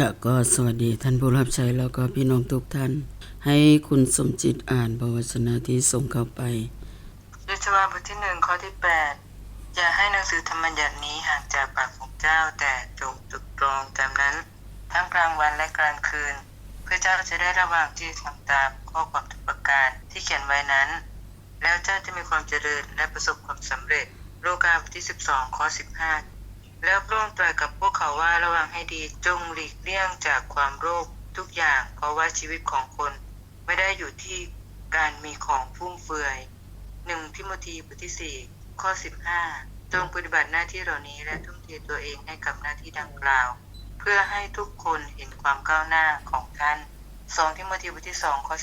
ค่ะก็สวัสดีท่านผู้รับใช้แล้วก็พี่น้องทุกท่าน ให้คุณสมจิตอ่านพระวจนะที่ส่งเข้าไปยชวาบทที่หนึ่งข้อที่แปดอย่าให้หนังสือธรรมบัญญัตินี้ห่างจากปากของเจ้าแต่จงตรึกตรองตามนั้น ทั้งกลางวันและกลางคืน เพื่อเจ้าจะได้ระวังที่ทำตามข้อความทุกประการที่เขียนไว้นั้น แล้วเจ้าจะมีความเจริญและประสบความสำเร็จโลกาบทที่12ข้อ15 แล้วพระองค์ตรัสกับพวกเขาว่าระวังให้ดีจงหลีกเลี่ยงจากความโลภทุกอย่าง เพราะว่าชีวิตของคนไม่ได้อยู่ที่การมีของฟุ่มเฟือยหนึ่งทิโมธีบทที่4ข้อ15จงปฏิบัติหน้าที่เหล่านี้และทุ่มเทตัวเองให้กับหน้าที่ดังกล่าว เพื่อให้ทุกคนเห็นความก้าวหน้าของท่านสองทิโมธีบทที่2ข้อ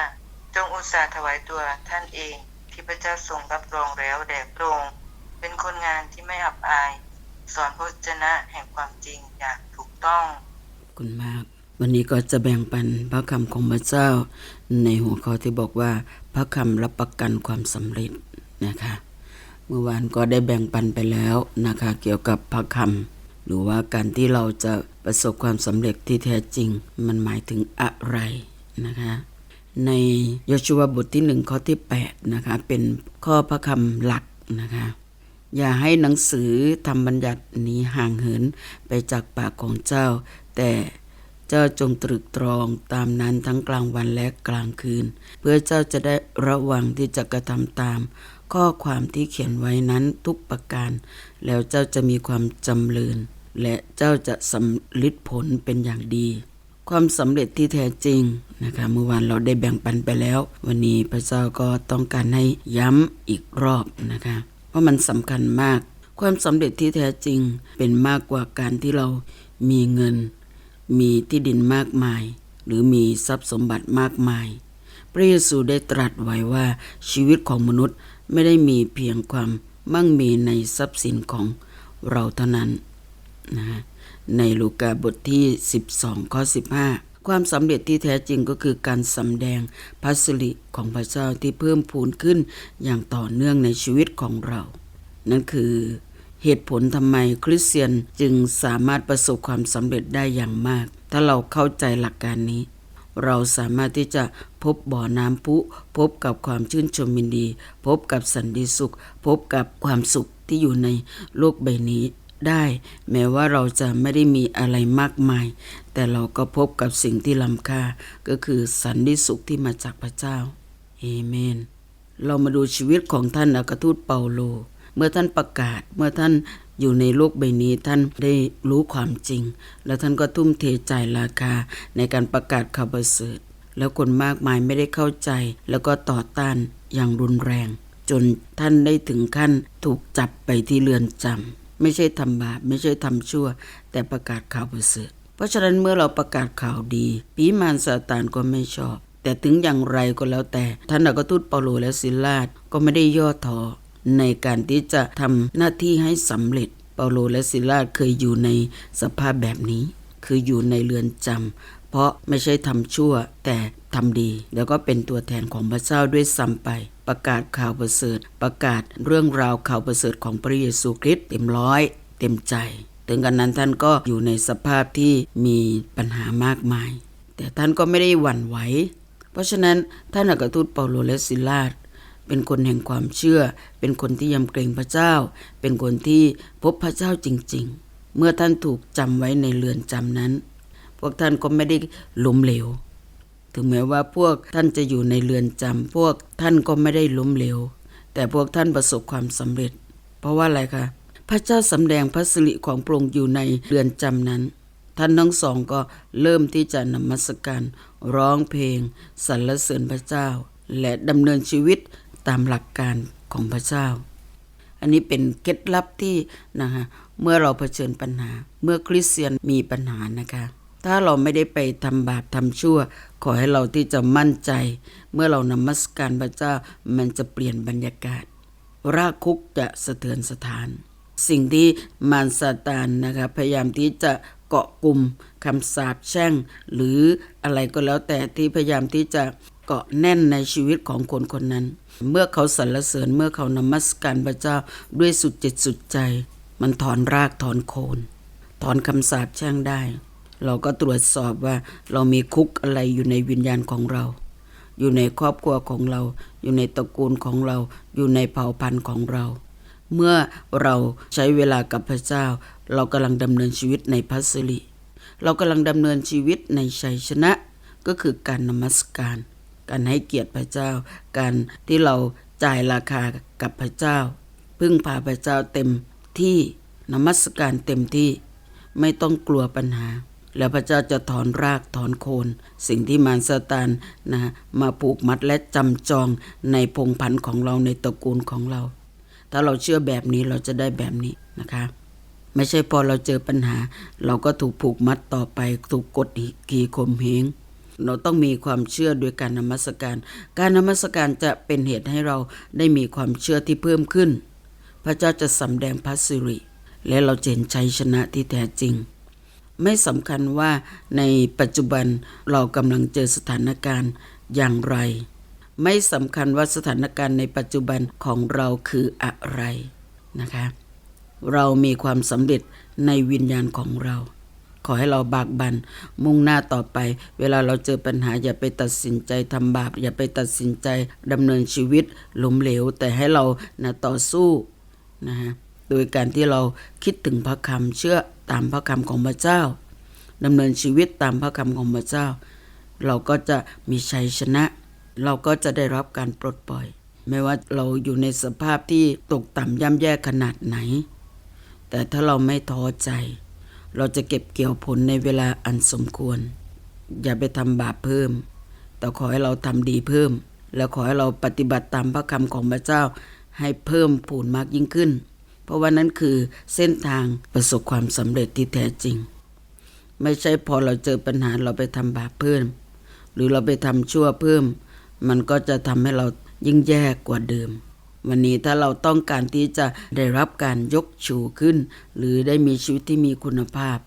15จงอุตส่าห์ถวายตัวท่านเองที่พระเจ้าทรงรับรองแล้วแด่พระองค์เป็นคนงานที่ไม่อับอาย สอนพระวจนะแห่งความจริงอย่างถูกต้องคุณมาก วันนี้ก็จะแบ่งปันพระคำของพระเจ้า ในหัวข้อที่บอกว่า พระคำรับประกันความสำเร็จนะคะ เมื่อวานก็ได้แบ่งปันไปแล้วนะคะ เกี่ยวกับพระคำหรือว่าการที่เราจะประสบความสำเร็จที่แท้จริง มันหมายถึงอะไรนะคะ ในโยชูวาบทที่หนึ่งข้อที่8นะคะเป็นข้อพระคำหลักนะคะ อย่าให้หนังสือทำบัญญัตินี้ห่างเหินไปจากปากของเจ้า แต่เจ้าจงตรึกตรองตามนั้นทั้งกลางวันและกลางคืน เพื่อเจ้าจะได้ระวังที่จะกระทำตาม ข้อความที่เขียนไว้นั้นทุกประการ แล้วเจ้าจะมีความจำเริญและเจ้าจะสำลิดผลเป็นอย่างดี ความสำเร็จที่แท้จริงนะคะเมื่อวานเราได้แบ่งปันไปแล้ว วันนี้พระเจ้าก็ต้องการให้ย้ำอีกรอบนะคะ เพราะมันสำคัญมาก ความสำเร็จที่แท้จริงเป็นมากกว่าการที่เรามีเงิน มีที่ดินมากมาย หรือมีทรัพย์สมบัติมากมาย พระเยซูได้ตรัสไว้ว่าชีวิตของมนุษย์ไม่ได้มีเพียงความมั่งมีในทรัพย์สินของเราเท่านั้นนะฮะในลูกาบทที่ 12ข้อ15 ความสำเร็จที่แท้จริงก็คือการสำแดงพระสิริของพระเจ้าที่เพิ่มพูนขึ้นอย่างต่อเนื่องในชีวิตของเรา นั่นคือเหตุผลทำไมคริสเตียนจึงสามารถประสบความสำเร็จได้อย่างมาก ถ้าเราเข้าใจหลักการนี้ เราสามารถที่จะพบบ่อน้ำพุ พบกับความชื่นชมยินดี พบกับสันติสุข พบกับความสุขที่อยู่ในโลกใบนี้ ได้ แม้ว่าเราจะไม่ได้มีอะไรมากมาย แต่เราก็พบกับสิ่งที่ล้ำค่า ก็คือสันติสุขที่มาจากพระเจ้าเอเมน เรามาดูชีวิตของท่านอัครทูตเปาโล เมื่อท่านประกาศเมื่อท่านอยู่ในโลกใบนี้ท่านได้รู้ความจริง แล้วท่านก็ทุ่มเทจ่ายราคาในการประกาศข่าวประเสริฐแล้วคนมากมายไม่ได้เข้าใจ แล้วก็ต่อต้านอย่างรุนแรง จนท่านได้ถึงขั้นถูกจับไปที่เรือนจำ ไม่ใช่ทำบาปไม่ใช่ทำชั่ว แต่ประกาศข่าวประเสริฐเพราะฉะนั้นเมื่อเราประกาศข่าวดี ปีมารซาตานก็ไม่ชอบ แต่ถึงอย่างไรก็แล้วแต่ ท่านอัครทูตเปาโลและซิลาสก็ไม่ได้ย่อท้อในการที่จะทำหน้าที่ให้สำเร็จเปาโลและซิลาสเคยอยู่ในสภาพแบบนี้ คืออยู่ในเรือนจำ เพราะไม่ใช่ทำชั่ว แต่ทำดี แล้วก็เป็นตัวแทนของพระเจ้าด้วยซ้ำไป ประกาศข่าวประเสริฐ ประกาศเรื่องราวข่าวประเสริฐของพระเยซูคริสต์เต็มร้อย เต็มใจ ถึงกันนั้นท่านก็อยู่ในสภาพที่มีปัญหามากมาย แต่ท่านก็ไม่ได้หวั่นไหว เพราะฉะนั้นท่านอัครทูตเปาโลและซิลาสเป็นคนแห่งความเชื่อ เป็นคนที่ยำเกรงพระเจ้า เป็นคนที่พบพระเจ้าจริง ๆ เมื่อท่านถูกจำไว้ในเรือนจำนั้น วกท่านก็ไม่ได้ล้มเหลว ถึงแม้ว่าพวกท่านจะอยู่ในเรือนจำพวกท่านก็ไม่ได้ล้มเหลว แต่พวกท่านประสบความสำเร็จ เพราะว่าอะไรคะพระเจ้าสำแดงพระสิริของพระองค์อยู่ในเรือนจำนั้น ท่านทั้งสองก็เริ่มที่จะนมัสการร้องเพลงสรรเสริญพระเจ้า และดำเนินชีวิตตามหลักการของพระเจ้า อันนี้เป็นเคล็ดลับที่นะคะเมื่อเราเผชิญปัญหา เมื่อคริสเตียนมีปัญหานะคะ ถ้าเราไม่ได้ไปทำบาปทำชั่ว ขอให้เราที่จะมั่นใจ เมื่อเรานมัสการพระเจ้ามันจะเปลี่ยนบรรยากาศ รากคุกจะสะเทือนสถาน สิ่งที่มารซาตานนะคะพยายามที่จะเกาะกลุ่มคำสาปแช่ง หรืออะไรก็แล้วแต่ที่พยายามที่จะเกาะแน่นในชีวิตของคนคนนั้น เมื่อเขาสรรเสริญเมื่อเขานมัสการพระเจ้าด้วยสุดจิตสุดใจ มันถอนรากถอนโคน ถอนคำสาปแช่งได้ เราก็ตรวจสอบว่าเรามีคุกอะไรอยู่ในวิญญาณของเรา อยู่ในครอบครัวของเรา อยู่ในตระกูลของเรา อยู่ในเผ่าพันธุ์ของเรา เมื่อเราใช้เวลากับพระเจ้า เรากำลังดำเนินชีวิตในพัสริเรากำลังดำเนินชีวิตในชัยชนะ ก็คือการนมัสการ การให้เกียรติพระเจ้า การที่เราจ่ายราคากับพระเจ้า พึ่งพาพระเจ้าเต็มที่นมัสการเต็มที่ไม่ต้องกลัวปัญหา แล้วพระเจ้าจะถอนรากถอนโคน สิ่งที่มารซาตานนะมาผูกมัดและจำจองในพงพันธุ์ของเราในตระกูลของเรา ถ้าเราเชื่อแบบนี้เราจะได้แบบนี้นะคะ ไม่ใช่พอเราเจอปัญหา เราก็ถูกผูกมัดต่อไปถูกกดขี่ข่มเหงเราต้องมีความเชื่อโดยการนมัสการ การนมัสการจะเป็นเหตุให้เราได้มีความเชื่อที่เพิ่มขึ้น พระเจ้าจะสำแดงพระสิริ และเราเห็นชัยชนะที่แท้จริง ไม่สำคัญว่าในปัจจุบันเรากำลังเจอสถานการณ์อย่างไร ไม่สำคัญว่าสถานการณ์ในปัจจุบันของเราคืออะไรนะคะ เรามีความสำเร็จในวิญญาณของเรา ขอให้เราบากบันมุ่งหน้าต่อไป เวลาเราเจอปัญหาอย่าไปตัดสินใจทำบาป อย่าไปตัดสินใจดำเนินชีวิตล้มเหลว แต่ให้เรานะต่อสู้นะฮะโดยการที่เราคิดถึงพระคำเชื่อ ตามพระคำของพระเจ้าดำเนินชีวิตตามพระคำของพระเจ้า เราก็จะมีชัยชนะ เราก็จะได้รับการปลดปล่อย ไม่ว่าเราอยู่ในสภาพที่ตกต่ำย่ำแย่ขนาดไหน แต่ถ้าเราไม่ท้อใจ เราจะเก็บเกี่ยวผลในเวลาอันสมควร อย่าไปทำบาปเพิ่ม แต่ขอให้เราทำดีเพิ่ม แล้วขอให้เราปฏิบัติตามพระคำของพระเจ้าให้เพิ่มผูนมากยิ่งขึ้น ราะว่านั้นคือเส้นทางประสบความสำเร็จที่แท้จริง ไม่ใช่พอเราเจอปัญหาเราไปทำบาปเพิ่ม หรือเราไปทำชั่วเพิ่ม มันก็จะทำให้เรายิ่งแย่กว่าเดิม วันนี้ถ้าเราต้องการที่จะได้รับการยกชูขึ้น หรือได้มีชีวิตที่มีคุณภาพ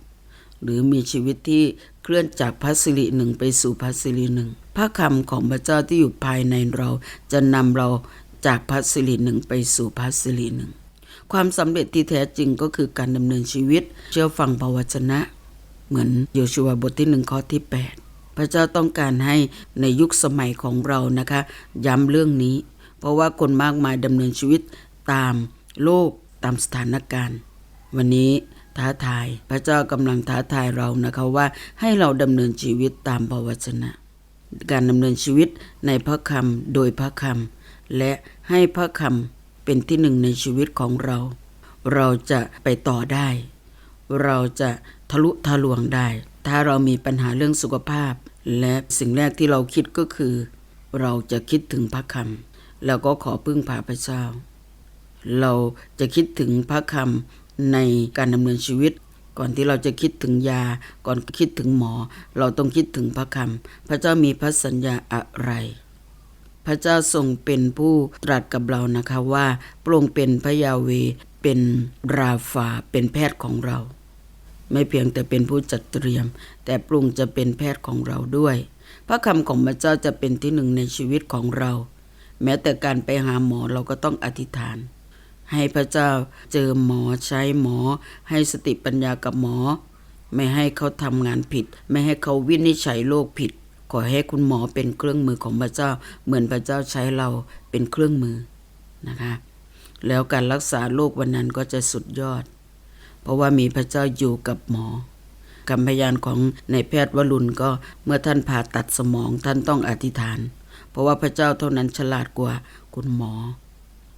หรือมีชีวิตที่เคลื่อนจากพัสริหนึ่งไปสู่พัสริหนึ่งพระคำของพระเจ้าที่อยู่ภายในเราจะนำเราจากพัสริหนึ่งไปสู่พัสริหนึ่ง ความสำเร็จที่แท้จริงก็คือการดำเนินชีวิต เชื่อฟังพระวจนะ เหมือนโยชูวาบทที่หนึ่งข้อที่ 8 พระเจ้าต้องการให้ในยุคสมัยของเรานะคะ ย้ำเรื่องนี้ เพราะว่าคนมากมายดำเนินชีวิตตามโลกตามสถานการณ์ วันนี้ท้าทาย พระเจ้ากำลังท้าทายเรานะคะว่าให้เราดำเนินชีวิตตามพระวจนะ การดำเนินชีวิตในพระคำโดยพระคำและให้พระคำ เป็นที่หนึ่งในชีวิตของเรา เราจะไปต่อได้ เราจะทะลุทะลวงได้ ถ้าเรามีปัญหาเรื่องสุขภาพ และสิ่งแรกที่เราคิดก็คือ เราจะคิดถึงพระคำแล้วก็ขอพึ่งพาพระเจ้า เราจะคิดถึงพระคำในการดำเนินชีวิตก่อนที่เราจะคิดถึงยา ก่อนคิดถึงหมอ เราต้องคิดถึงพระคำพระเจ้ามีพระสัญญาอะไร พระเจ้าทรงเป็นผู้ตรัสกับเรานะคะว่าพระองค์เป็นพระยาเวเป็นราฟาเป็นแพทย์ของเรา ไม่เพียงแต่เป็นผู้จัดเตรียม แต่ปรุงจะเป็นแพทย์ของเราด้วย พระคำของพระเจ้าจะเป็นที่หนึ่งในชีวิตของเรา แม้แต่การไปหาหมอเราก็ต้องอธิษฐาน ให้พระเจ้าเจอหมอใช้หมอ ให้สติปัญญากับหมอ ไม่ให้เขาทำงานผิด ไม่ให้เขาวินิจฉัยโรคผิด ขอให้คุณหมอเป็นเครื่องมือของพระเจ้า เหมือนพระเจ้าใช้เราเป็นเครื่องมือนะคะแล้วการรักษาโรควันนั้นก็จะสุดยอด เพราะว่ามีพระเจ้าอยู่กับหมอคำพยานของในแพทย์วรุณก็เมื่อท่านผ่าตัดสมองท่านต้องอธิษฐาน เพราะว่าพระเจ้าเท่านั้นฉลาดกว่าคุณหมอ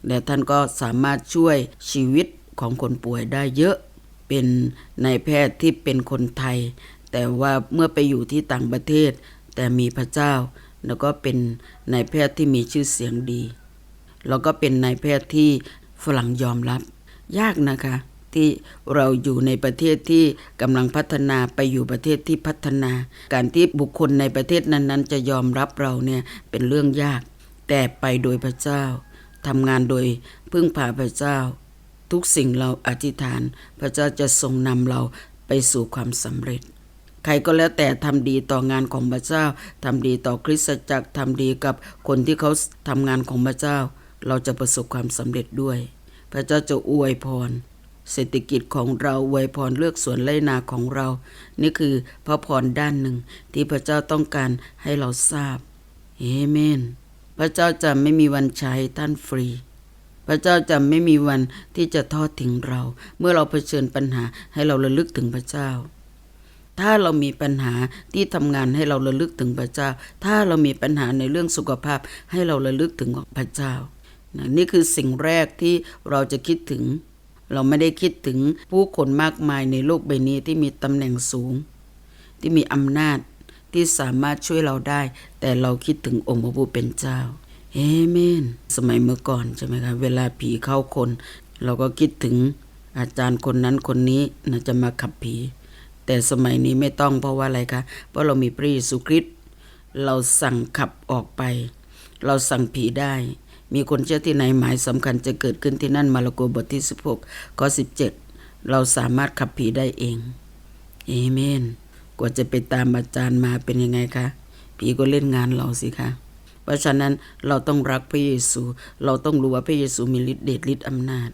และท่านก็สามารถช่วยชีวิตของคนป่วยได้เยอะเป็นนายแพทย์ที่เป็นคนไทย แต่ว่าเมื่อไปอยู่ที่ต่างประเทศ แต่มีพระเจ้า แล้วก็เป็นนายแพทย์ที่มีชื่อเสียงดี แล้วก็เป็นนายแพทย์ที่ฝรั่งยอมรับ ยากนะคะ ที่เราอยู่ในประเทศที่กำลังพัฒนาไปอยู่ประเทศที่พัฒนา การที่บุคคลในประเทศนั้นๆ จะยอมรับเราเนี่ยเป็นเรื่องยาก แต่ไปโดยพระเจ้าทำงานโดยพึ่งพาพระเจ้า ทุกสิ่งเราอธิษฐาน พระเจ้าจะทรงนำเราไปสู่ความสำเร็จ ใครก็แล้วแต่ทำดีต่องานของพระเจ้าทำดีต่อคริสตจักรทำดีกับคนที่เขาทำงานของพระเจ้า เราจะประสบความสำเร็จด้วย พระเจ้าจะอวยพร เศรษฐกิจของเราไวยพรเลือกสวนไรนาของเรา นี่คือพระพรด้านหนึ่งที่พระเจ้าต้องการให้เราทราบเอเมน พระเจ้าจะไม่มีวันใช้ท่านฟรี พระเจ้าจะไม่มีวันที่จะทอดทิ้งเรา เมื่อเราเผชิญปัญหาให้เราระลึกถึงพระเจ้า ถ้าเรามีปัญหาที่ทำงานให้เราระลึกถึงพระเจ้า ถ้าเรามีปัญหาในเรื่องสุขภาพให้เราระลึกถึงพระเจ้านะนี่คือสิ่งแรกที่เราจะคิดถึง เราไม่ได้คิดถึงผู้คนมากมายในโลกใบนี้ที่มีตำแหน่งสูง ที่มีอำนาจที่สามารถช่วยเราได้ แต่เราคิดถึงองค์พระผู้เป็นเจ้าเอเมน สมัยเมื่อก่อนใช่ไหมคะเวลาผีเข้าคน เราก็คิดถึงอาจารย์คนนั้นคนนี้นะจะมาขับผี แต่สมัยนี้ไม่ต้องเพราะว่าอะไรคะเพราะเรามีพระเยซูคริสต์เราสั่งขับออกไป เราสั่งผีได้ มีคนเชื่อที่ไหนหมายสำคัญจะเกิดขึ้นที่นั่นมาระโกบทที่ 16ข้อ17 เราสามารถขับผีได้เองเอเมนกว่าจะไปตามอาจารย์มาเป็นยังไงคะผีก็เล่นงานเราสิคะเพราะฉะนั้นเราต้องรักพระเยซู เราต้องรู้ว่าพระเยซูมีฤทธิ์เดชฤทธิ์อำนาจ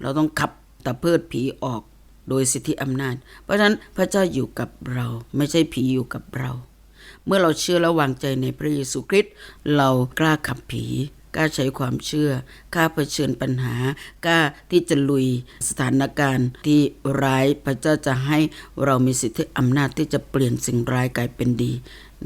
เราต้องขับตะเพิดผีออก โดยสิทธิอำนาจ เพราะฉะนั้นพระเจ้าอยู่กับเรา ไม่ใช่ผีอยู่กับเรา เมื่อเราเชื่อและวางใจในพระเยซูคริสต์เรากล้าขับผีกล้าใช้ความเชื่อกล้าเผชิญปัญหากล้าที่จะลุยสถานการณ์ที่ร้ายพระเจ้าจะให้เรามีสิทธิอำนาจที่จะเปลี่ยนสิ่งร้ายกลายเป็นดี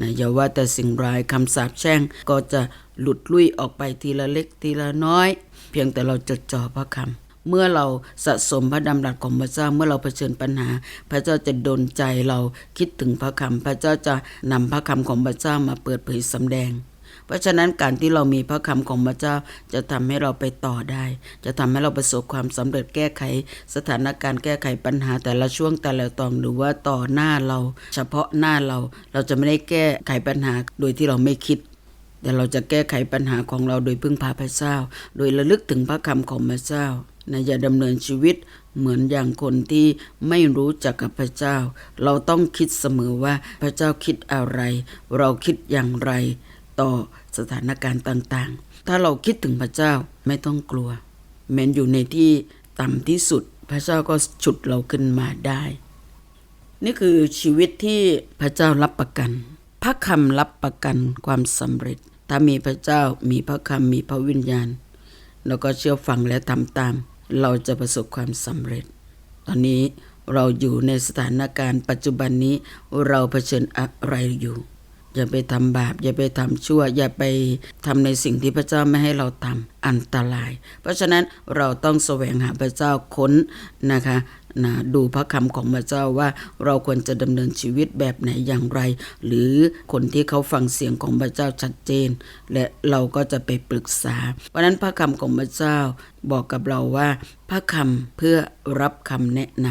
นะอย่าว่าแต่สิ่งร้ายคำสาปแช่งก็จะหลุดลุ่ยออกไปทีละเล็กทีละน้อย เพียงแต่เราจดจ่อพระคำ เมื่อเราสะสมพระดำรัสของพระเจ้าเมื่อเราเผชิญปัญหา พระเจ้าจะดลใจเราคิดถึงพระคำพระเจ้าจะนำพระคำของพระเจ้ามาเปิดเผยสำแดงเพราะฉะนั้นการที่เรามีพระคำของพระเจ้าจะทำให้เราไปต่อได้ จะทำให้เราประสบความสำเร็จแก้ไข สถานการณ์แก้ไขปัญหาแต่ละช่วงแต่ละตอนหรือว่าต่อหน้าเรา เฉพาะหน้าเราเราจะไม่ได้แก้ไขปัญหาโดยที่เราไม่คิด แต่เราจะแก้ไขปัญหาของเราโดยพึ่งพาพระเจ้า โดยระลึกถึงพระคำของพระเจ้า นะอย่าดำเนินชีวิตเหมือนอย่างคนที่ไม่รู้จักกับพระเจ้า เราต้องคิดเสมอว่าพระเจ้าคิดอะไร เราคิดอย่างไรต่อสถานการณ์ต่างๆ ถ้าเราคิดถึงพระเจ้าไม่ต้องกลัวแม้นอยู่ในที่ต่ำที่สุด พระเจ้าก็ฉุดเราขึ้นมาได้ นี่คือชีวิตที่พระเจ้ารับประกัน พระคำรับประกันความสำเร็จ ถ้ามีพระเจ้ามีพระคำมีพระวิญญาณ แล้วก็เชื่อฟังและทำตาม เราจะประสบความสำเร็จ ตอนนี้เราอยู่ในสถานการณ์ปัจจุบันนี้เราเผชิญอะไรอยู่ อย่าไปทำบาป อย่าไปทำชั่ว อย่าไปทำในสิ่งที่พระเจ้าไม่ให้เราทำอันตราย เพราะฉะนั้นเราต้องแสวงหาพระเจ้าค้นนะคะ นะดูพระคำของพระเจ้าว่าเราควรจะดำเนินชีวิตแบบไหนอย่างไร หรือคนที่เขาฟังเสียงของพระเจ้าชัดเจน และเราก็จะไปปรึกษา เพราะฉะนั้นพระคำของพระเจ้าบอกกับเราว่า พระคำเพื่อรับคำแนะน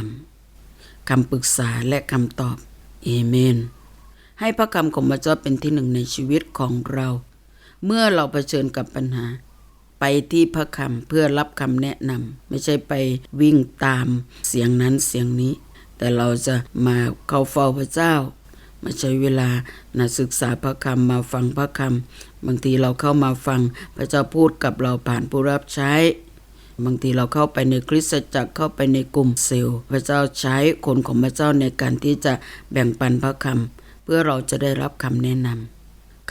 ำคำปรึกษาและคำตอบเอเมน ให้พระคำของพระเจ้าเป็นที่หนึ่งในชีวิตของเรา เมื่อเราเผชิญกับปัญหา ไปที่พระคำเพื่อรับคำแนะนำไม่ใช่ไปวิ่งตามเสียงนั้นเสียงนี้ แต่เราจะมาเข้าเฝ้าพระเจ้า มาใช้เวลานะศึกษาพระคำมาฟังพระคำบางทีเราเข้ามาฟังพระเจ้าพูดกับเราผ่านผู้รับใช้ บางทีเราเข้าไปในคริสตจักรเข้าไปในกลุ่มเซลล์พระเจ้าใช้คนของพระเจ้าในการที่จะแบ่งปันพระคำเพื่อเราจะได้รับคำแนะนำ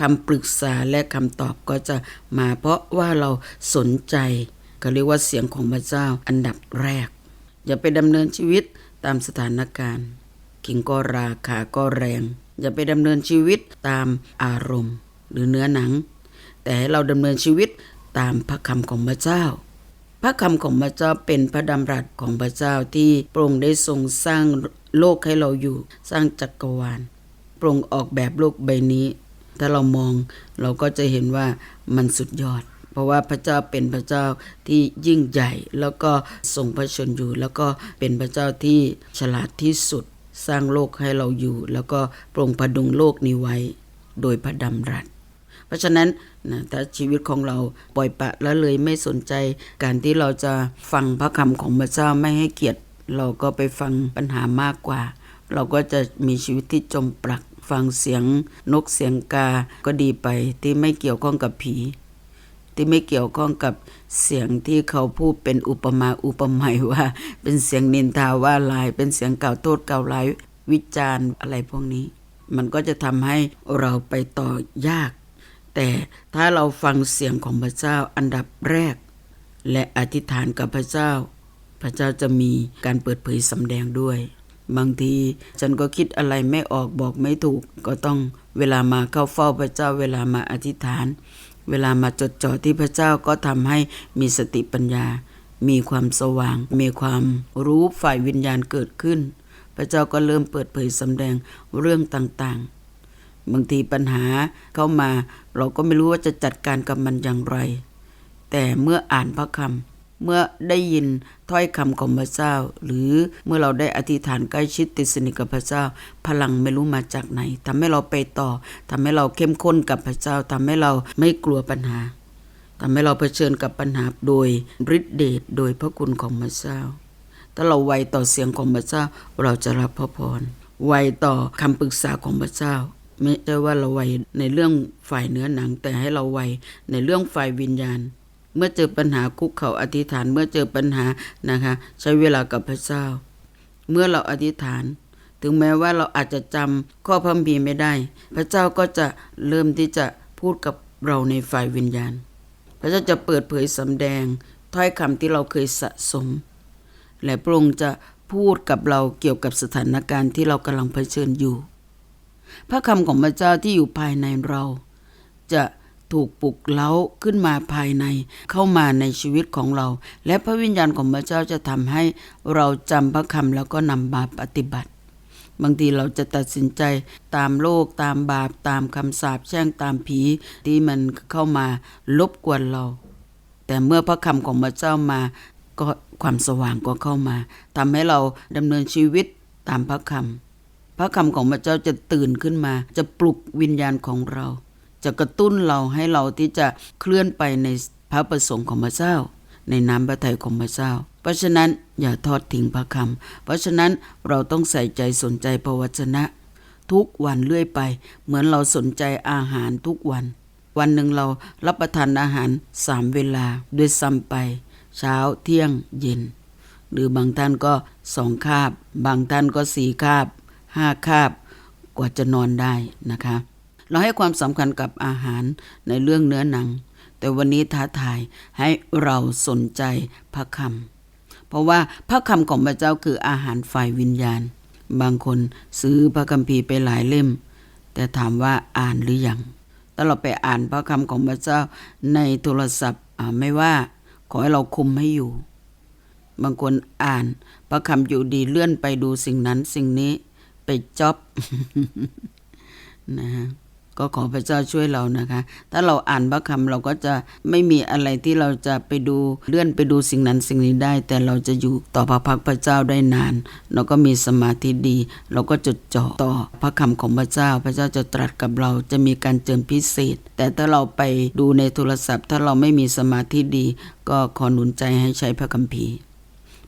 คำปรึกษาและคำตอบก็จะมาเพราะว่าเราสนใจ ก็เรียกว่าเสียงของพระเจ้าอันดับแรก อย่าไปดำเนินชีวิตตามสถานการณ์ขิงก็ราขาก็แรง อย่าไปดำเนินชีวิตตามอารมณ์ หรือเนื้อหนัง แต่ให้เราดำเนินชีวิตตามพระคำของพระเจ้า พระคำของพระเจ้าเป็นพระดำรัสของพระเจ้าที่พระองได้ทรงสร้างโลกให้เราอยู่ สร้างจักรวาลพระองออกแบบโลกใบนี้ ถ้าเรามองเราก็จะเห็นว่ามันสุดยอด เพราะว่าพระเจ้าเป็นพระเจ้าที่ยิ่งใหญ่ แล้วก็ทรงพระชนอยู่ แล้วก็เป็นพระเจ้าที่ฉลาดที่สุดสร้างโลกให้เราอยู่ แล้วก็ปรงพดุงโลกนี้ไว้โดยพระดำรัสเพราะฉะนั้นนะถ้าชีวิตของเราปล่อยปละละเลยไม่สนใจ การที่เราจะฟังพระคำของพระเจ้าไม่ให้เกียรติ เราก็ไปฟังปัญหามากกว่า เราก็จะมีชีวิตที่จมปลัก ฟังเสียงนกเสียงกาก็ดีไป ที่ไม่เกี่ยวข้องกับผี ที่ไม่เกี่ยวข้องกับเสียงที่เขาพูดเป็นอุปมาอุปไมยว่า เป็นเสียงนินทาว่าลาย เป็นเสียงกล่าวโทษกล่าวร้ายวิจารณ์อะไรพวกนี้ มันก็จะทำให้เราไปต่อยาก แต่ถ้าเราฟังเสียงของพระเจ้าอันดับแรก และอธิษฐานกับพระเจ้า พระเจ้าจะมีการเปิดเผยสำแดงด้วย บางทีฉันก็คิดอะไรไม่ออกบอกไม่ถูก ก็ต้องเวลามาเข้าเฝ้าพระเจ้าเวลามาอธิษฐาน เวลามาจดจ่อที่พระเจ้าก็ทำให้มีสติปัญญา มีความสว่าง มีความรู้ฝ่ายวิญญาณเกิดขึ้น พระเจ้าก็เริ่มเปิดเผยสำแดงเรื่องต่างๆ บางทีปัญหาเข้ามา เราก็ไม่รู้ว่าจะจัดการกับมันอย่างไร แต่เมื่ออ่านพระคำ เมื่อได้ยินถ้อยคำของพระเจ้า หรือเมื่อเราได้อธิษฐานใกล้ชิดติดสนิทกับพระเจ้า พลังไม่รู้มาจากไหนทำให้เราไปต่อทำให้เราเข้มข้นกับพระเจ้าทำให้เราไม่กลัวปัญหาทำให้เราเผชิญกับปัญหาโดยฤทธิเดชโดยพระคุณของพระเจ้าถ้าเราไวต่อเสียงของพระเจ้าเราจะรับพระพรไวต่อคำปรึกษาของพระเจ้าไม่ใช่ว่าเราไวในเรื่องฝ่ายเนื้อหนังแต่ให้เราไวในเรื่องฝ่ายวิญญาณ เมื่อเจอปัญหาคุกเข่าอธิษฐานเมื่อเจอปัญหานะคะ ใช้เวลากับพระเจ้า เมื่อเราอธิษฐาน ถึงแม้ว่าเราอาจจะจำข้อพระคัมภีร์ไม่ได้ พระเจ้าก็จะเริ่มที่จะพูดกับเราในฝ่ายวิญญาณ พระเจ้าจะเปิดเผยสำแดงถ้อยคำที่เราเคยสะสม และพระองค์จะพูดกับเราเกี่ยวกับสถานการณ์ที่เรากำลังเผชิญอยู่ พระคำของพระเจ้าที่อยู่ภายในเรา จะ ถูกปลุกเล้าขึ้นมาภายในเข้ามาในชีวิตของเรา และพระวิญญาณของพระเจ้าจะทำให้เราจำพระคำแล้วก็นำมาปฏิบัติ บางทีเราจะตัดสินใจตามโลกตามบาปตามคำสาปแช่งตามผีที่มันเข้ามารบกวนเรา แต่เมื่อพระคำของพระเจ้ามาก็ความสว่างก็เข้ามาทำให้เราดำเนินชีวิตตามพระคำพระคำของพระเจ้าจะตื่นขึ้นมา จะปลุกวิญญาณของเรา จะกระตุ้นเราให้เราที่จะเคลื่อนไปในพระประสงค์ของพระเจ้า ในน้ำพระทัยของพระเจ้า เพราะฉะนั้นอย่าทอดทิ้งพระคำเพราะฉะนั้นเราต้องใส่ใจสนใจพระวจนะ ทุกวันเรื่อยไป เหมือนเราสนใจอาหารทุกวัน วันหนึ่งเรารับประทานอาหารสามเวลาด้วยซ้ำไป เช้าเที่ยงเย็น หรือบางท่านก็สองคาบ บางท่านก็สี่คาบห้าคาบ กว่าจะนอนได้นะคะ เราให้ความสำคัญกับอาหารในเรื่องเนื้อหนัง แต่วันนี้ท้าทายให้เราสนใจพระคำเพราะว่าพระคำของพระเจ้าคืออาหารฝ่ายวิญญาณ บางคนซื้อพระคัมภีร์ไปหลายเล่ม แต่ถามว่าอ่านหรือยังถ้าเราไปอ่านพระคำของพระเจ้าในโทรศัพท์ไม่ว่าขอให้เราคุมให้อยู่ บางคนอ่าน พระคำอยู่ดีเลื่อนไปดูสิ่งนั้นสิ่งนี้ ไปจ็อบนะฮะ ก็ขอพระเจ้าช่วยเรานะคะ ถ้าเราอ่านพระคำเราก็จะไม่มีอะไรที่เราจะไปดูเลื่อนไปดูสิ่งนั้นสิ่งนี้ได้ แต่เราจะอยู่ต่อพระพักพระเจ้าได้นาน เราก็มีสมาธิดี เราก็จดจ่อต่อพระคำของพระเจ้า พระเจ้าจะตรัสกับเราจะมีการเจิมพิเศษ แต่ถ้าเราไปดูในโทรศัพท์ ถ้าเราไม่มีสมาธิดี ก็ขอหนุนใจให้ใช้พระคัมภีร์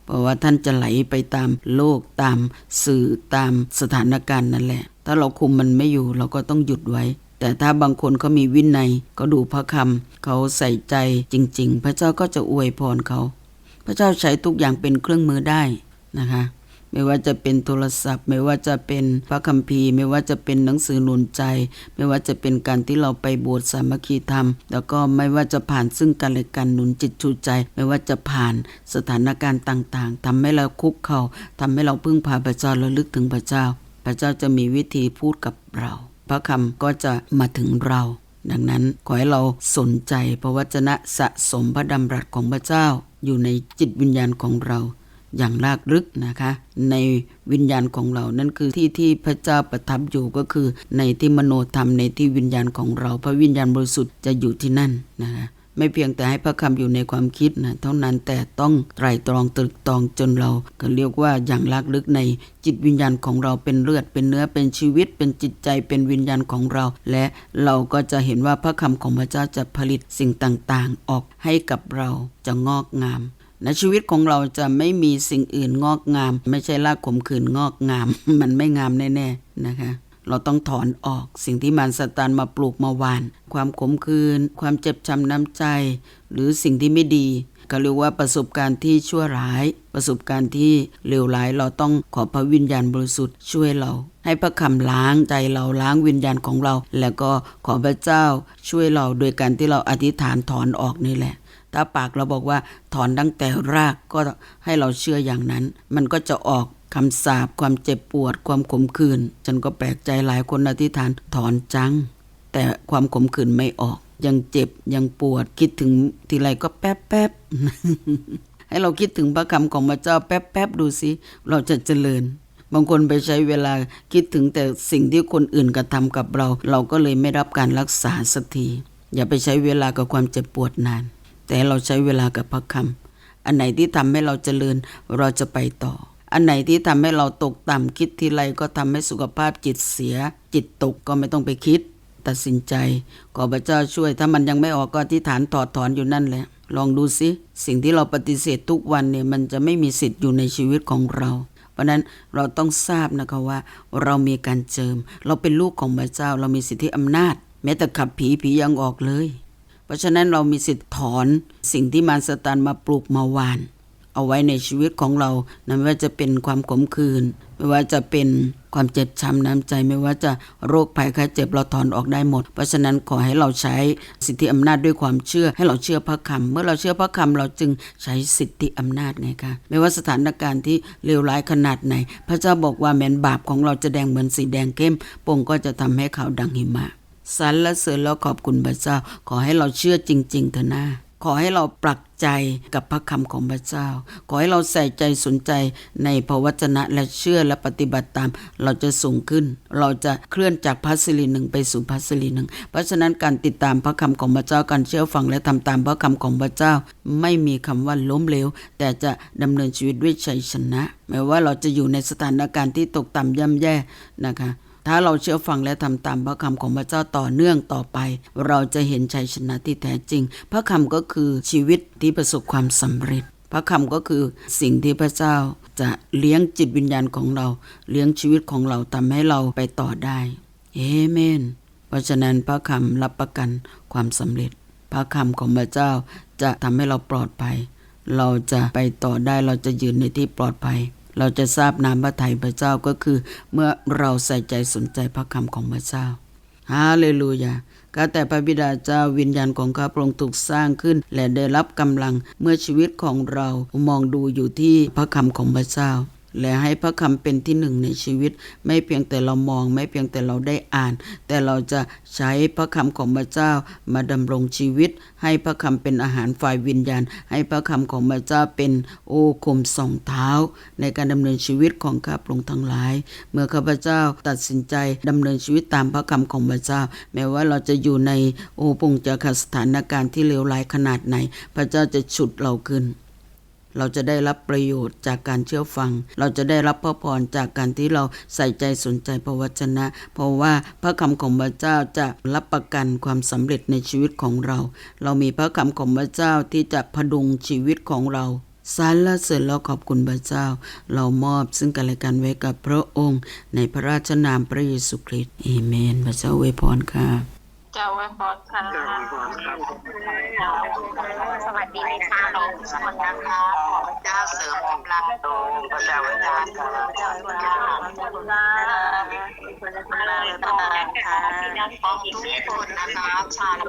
เพราะว่าท่านจะไหลไปตามโลกตามสื่อตามสถานการณ์นั่นแหละ ถ้าเราคุมมันไม่อยู่เราก็ต้องหยุดไว้ แต่ถ้าบางคนเขามีวินัยก็ดูพระคำเขาใส่ใจจริง ๆ พระเจ้าก็จะอวยพรเขา พระเจ้าใช้ทุกอย่างเป็นเครื่องมือได้นะคะ ไม่ว่าจะเป็นโทรศัพท์ ไม่ว่าจะเป็นพระคัมภีร์ ไม่ว่าจะเป็นหนังสือหนุนใจ ไม่ว่าจะเป็นการที่เราไปบสถ์สามัคคีธรรม แล้วก็ไม่ว่าจะผ่านซึ่งกันและกันหนุนจิตชูใจ ไม่ว่าจะผ่านสถานการณ์ต่างๆทำให้เราคุกเขา่าทำให้เราพึ่งพาพระเจ้าและลึกถึงพระเจ้า พระเจ้าจะมีวิธีพูดกับเรา พระคำก็จะมาถึงเรา ดังนั้นขอให้เราสนใจพระวจนะสะสมพระดำรัสของพระเจ้า อยู่ในจิตวิญญาณของเราอย่างลากลึกนะคะ ในวิญญาณของเรานั่นคือที่ที่พระเจ้าประทับอยู่ก็คือ ในที่มโนธรรมในที่วิญญาณของเรา พระวิญญาณบริสุทธิ์จะอยู่ที่นั่นนะคะ ไม่เพียงแต่ให้พระคำอยู่ในความคิดนะเท่านั้นแต่ต้องไตรตรองตรึกตรองจนเราก็เรียกว่าอย่างลากลึกในจิตวิญญาณของเราเป็นเลือดเป็นเนื้อเป็นชีวิต เป็นจิตใจเป็นวิญญาณของเรา และเราก็จะเห็นว่าพระคำของพระเจ้าจะผลิตสิ่งต่างๆ ออกให้กับเราจะงอกงามในชีวิตของเราจะไม่มีสิ่งอื่นงอกงาม ไม่ใช่ลากขมขืนงอกงาม มันไม่งามแน่ๆนะคะ เราต้องถอนออก สิ่งที่มารสตานมาปลูกมาหวาน ความขมขื่นความเจ็บช้ำน้ำใจ หรือสิ่งที่ไม่ดีก็เรียกว่าประสบการณ์ที่ชั่วร้าย ประสบการณ์ที่เลวร้ายเราต้องขอพระวิญญาณบริสุทธิ์ช่วยเรา ให้พระคำล้างใจเราล้างวิญญาณของเรา แล้วก็ขอพระเจ้าช่วยเราโดยการที่เราอธิษฐานถอนออกนี่แหละ ถ้าปากเราบอกว่าถอนตั้งแต่รากก็ให้เราเชื่ออย่างนั้น มันก็จะออกคำสาปความเจ็บปวด ความขมขื่นฉันก็แปลกใจหลายคนอธิษฐานถอนจัง แต่ความขมขื่นไม่ออก ยังเจ็บยังปวดคิดถึงทีไรก็แป๊บแป๊บให้เราคิดถึงพระคำของพระเจ้าแป๊บแป๊บดูสิเราจะเจริญบางคนไปใช้เวลาคิดถึงแต่สิ่งที่คนอื่นกระทำกับเรา เราก็เลยไม่รับการรักษาสักที อย่าไปใช้เวลากับความเจ็บปวดนาน แต่เราใช้เวลากับพระคำอันไหนที่ทำให้เราเจริญเราจะไปต่อ อันไหนที่ทำให้เราตกต่ำคิดทีไรก็ทำให้สุขภาพจิตเสีย จิตตกก็ไม่ต้องไปคิด ตัดสินใจ ขอพระเจ้าช่วย ถ้ามันยังไม่ออกก็อธิษฐานถอดถอนอยู่นั่นแหละ ลองดูสิสิ่งที่เราปฏิเสธทุกวันเนี่ยมันจะไม่มีสิทธิ์อยู่ในชีวิตของเราเพราะนั้นเราต้องทราบนะคะว่า เรามีการเจิม เราเป็นลูกของพระเจ้า เรามีสิทธิอำนาจ แม้แต่ขับผีผียังออกเลย ราะฉะนั้นเรามีสิทธิ์ถอนสิ่งที่มารสตานมาปลูกมาหวาน เอาไว้ในชีวิตของเรานะไม่ว่าจะเป็นความขมขื่นไม่ว่าจะเป็นความเจ็บช้ำน้ำใจไม่ว่าจะโรคภัยไข้เจ็บเราถอนออกได้หมด เพราะฉะนั้นขอให้เราใช้สิทธิอำนาจด้วยความเชื่อให้เราเชื่อพระคำเมื่อเราเชื่อพระคำเราจึงใช้สิทธิอำนาจไงคะไม่ว่าสถานการณ์ที่เลวร้ายขนาดไหน พระเจ้าบอกว่าแม้นบาปของเราจะแดงเหมือนสีแดงเข้มปงก็จะทำให้ขาวดังหิมะ สรรเสริญแล้วขอบคุณพระเจ้า ขอให้เราเชื่อจริง ๆ เถอะนะขอให้เราปรักใจกับพระคำของพระเจ้า ขอให้เราใส่ใจสนใจในพระวจนะและเชื่อและปฏิบัติตาม เราจะสูงขึ้น เราจะเคลื่อนจากพัสลีหนึ่งไปสู่พัสลีหนึ่ง เพราะฉะนั้นการติดตามพระคำของพระเจ้าการเชื่อฟังและทำตามพระคำของพระเจ้า ไม่มีคำว่าล้มเหลว แต่จะดำเนินชีวิตด้วยชัยชนะแม้ว่าเราจะอยู่ในสถานการณ์ที่ตกต่ำย่ำแย่นะคะ ถ้าเราเชื่อฟังและทำตามพระคำของพระเจ้าต่อเนื่องต่อไป เราจะเห็นชัยชนะที่แท้จริง พระคำก็คือชีวิตที่ประสบความสำเร็จ พระคำก็คือสิ่งที่พระเจ้าจะเลี้ยงจิตวิญญาณของเรา เลี้ยงชีวิตของเราทำให้เราไปต่อได้ เอเมน เพราะฉะนั้นพระคำรับประกันความสำเร็จ พระคำของพระเจ้าจะทำให้เราปลอดภัย เราจะไปต่อได้เราจะยืนในที่ปลอดภัย เราจะทราบนามพระทัยพระเจ้าก็คือ เมื่อเราใส่ใจสนใจพระคำของพระเจ้าฮาเลลูยาข้าแต่พระบิดาเจ้าวิญญาณของข้าพระองค์ถูกสร้างขึ้น และได้รับกำลังเมื่อชีวิตของเรามองดูอยู่ที่พระคำของพระเจ้า และให้พระคำเป็นที่หนึ่งในชีวิต ไม่เพียงแต่เรามองไม่เพียงแต่เราได้อ่าน แต่เราจะใช้พระคำของพระเจ้ามาดำรงชีวิต ให้พระคำเป็นอาหารฝ่ายวิญญาณ ให้พระคำของพระเจ้าเป็นโอคมสองเท้า ในการดำเนินชีวิตของข้าพระองค์ทั้งหลาย เมื่อข้าพเจ้าตัดสินใจดำเนินชีวิตตามพระคำของพระเจ้า แม้ว่าเราจะอยู่ในโอปงจะขัสถานการณ์ที่เลวร้ายขนาดไหน พระเจ้าจะฉุดเราขึ้น เราจะได้รับประโยชน์จากการเชื่อฟัง เราจะได้รับพระพรจากการที่เราใส่ใจสนใจพระวจนะ เพราะว่าพระคำของพระเจ้าจะรับประกันความสำเร็จในชีวิตของเรา เรามีพระคำของพระเจ้าที่จะพดุงชีวิตของเราสรรเสริญแล้วขอบคุณพระเจ้า เรามอบซึ่งกันและกันไว้กับพระองค์ ในพระราชนามพระเยซูคริสต์เอเมน พระเจ้าอวพรค่ะ ยพรค่ะเจ้าไว้พรค่ะสวัสดีค่ะน้องทุกคนนะคะขอพระเจ้าเสริมกำลังตรงพระเจ้าพระเจ้าพระเจ้าพระเจ้าพระเจ้าพระเจ้าพระเจ้าพระเจ้าค่ะขอบทุกคนนะคะชาโล